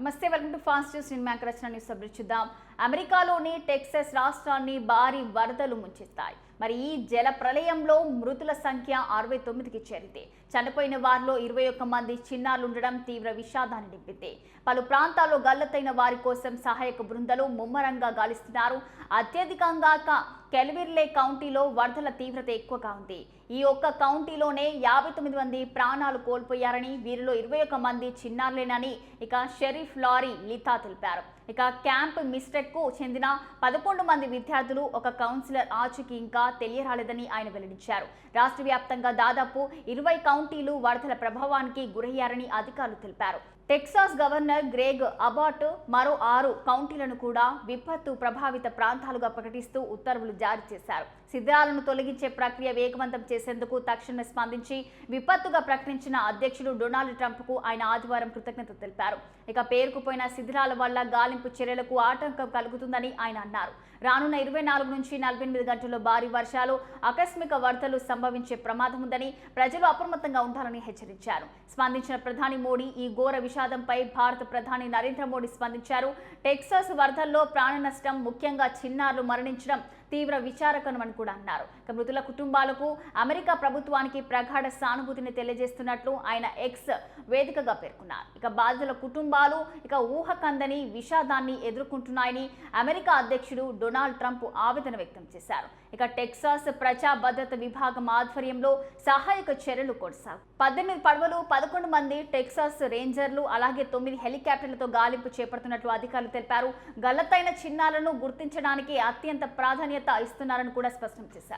నమస్తే welcome to fast news. నేను మ్యాంక్ రచన న్యూస్ అప్డేట్ చూద్దాం. అమెరికాలోని టెక్సస్ రాష్ట్రాన్ని భారీ వరదలు ముంచెత్తాయి మరి ఈ జల ప్రళయంలో మృతుల సంఖ్య అరవై తొమ్మిదికి చేరింది. చనిపోయిన వారిలో ఇరవై ఒక్క మంది చిన్నారులు ఉండడం తీవ్ర విషాదాన్ని నింపింది. పలు ప్రాంతాల్లో గల్లతైన వారి కోసం సహాయక బృందాలు ముమ్మరంగా గాలిస్తున్నారు. అత్యధికంగా కెల్విర్లే కౌంటీలో వరదల తీవ్రత ఎక్కువగా ఉంది. ఈ ఒక్క కౌంటీలోనే యాభై తొమ్మిది మంది ప్రాణాలు కోల్పోయారని వీరిలో ఇరవై ఒక్క మంది చిన్నారులేనని ఇక షరీఫ్ లారీ లితా తెలిపారు. ఇక క్యాంప్ మిస్టెక్కు చెందిన పదకొండు మంది విద్యార్థులు ఒక కౌన్సిలర్ ఆచూకీ ఇంకా తెలియరాలేదని ఆయన వెల్లడించారు. రాష్ట్ర వ్యాప్తంగా దాదాపు ఇరవై కౌంటీలు వరదల ప్రభావానికి గురయ్యారని అధికారులు తెలిపారు. టెక్సాస్ గవర్నర్ గ్రేగ్ అబాట్ మరో ఆరు కౌంటీలను కూడా విపత్తు ప్రభావిత ప్రాంతాలుగా ప్రకటిస్తూ ఉత్తర్వులు జారీ చేశారు. శిథిరాలను తొలగించే ప్రక్రియ వేగవంతం చేసేందుకు తక్షణమే స్పందించి విపత్తుగా ప్రకటించిన అధ్యక్షుడు డొనాల్డ్ ట్రంప్కు ఆయన ఆదివారం కృతజ్ఞత తెలిపారు. ఇక పేరుకుపోయిన శిథిరాల వల్ల గాలింపు చర్యలకు ఆటంకం కలుగుతుందని ఆయన అన్నారు. రానున్న ఇరవై నాలుగు నుంచి నలభై ఎనిమిది గంటల్లో భారీ వర్షాలు ఆకస్మిక వరదలు సంభవించే ప్రమాదం ఉందని ప్రజలు అప్రమత్తంగా ఉండాలని హెచ్చరించారు. స్పందించిన ప్రధాని మోడీ ఈ ఘోర విషాదంపై భారత ప్రధాని నరేంద్ర మోడీ స్పందించారు. టెక్సాస్ వరదల్లో ప్రాణ నష్టం ముఖ్యంగా చిన్నారులు మరణించడం తీవ్ర విచారకరమని కూడా అన్నారు. ఇక మృతుల కుటుంబాలకు అమెరికా ప్రభుత్వానికి ప్రగాఢ సానుభూతిని తెలియజేస్తున్నట్లు ఆయన ఎక్స్ వేదికగా పేర్కొన్నారు. ఇక బాధితుల కుటుంబాలు ఇక ఊహకందని విషాదాన్ని ఎదుర్కొంటున్నాయని అమెరికా అధ్యక్షుడు డొనాల్డ్ ట్రంప్ ఆవేదన వ్యక్తం చేశారు. ఇక టెక్సాస్ ప్రజా భద్రత విభాగం ఆధ్వర్యంలో సహాయక చర్యలు కొనసాగు పద్దెనిమిది పడవలు పదకొండు మంది టెక్సాస్ రేంజర్లు అలాగే తొమ్మిది హెలికాప్టర్లతో గాలింపు చేపడుతున్నట్లు అధికారులు తెలిపారు. గల్లతైన చిహ్నాలను గుర్తించడానికి అత్యంత ప్రాధాన్యత ఇస్తున్నారని కూడా స్పష్టం చేశారు.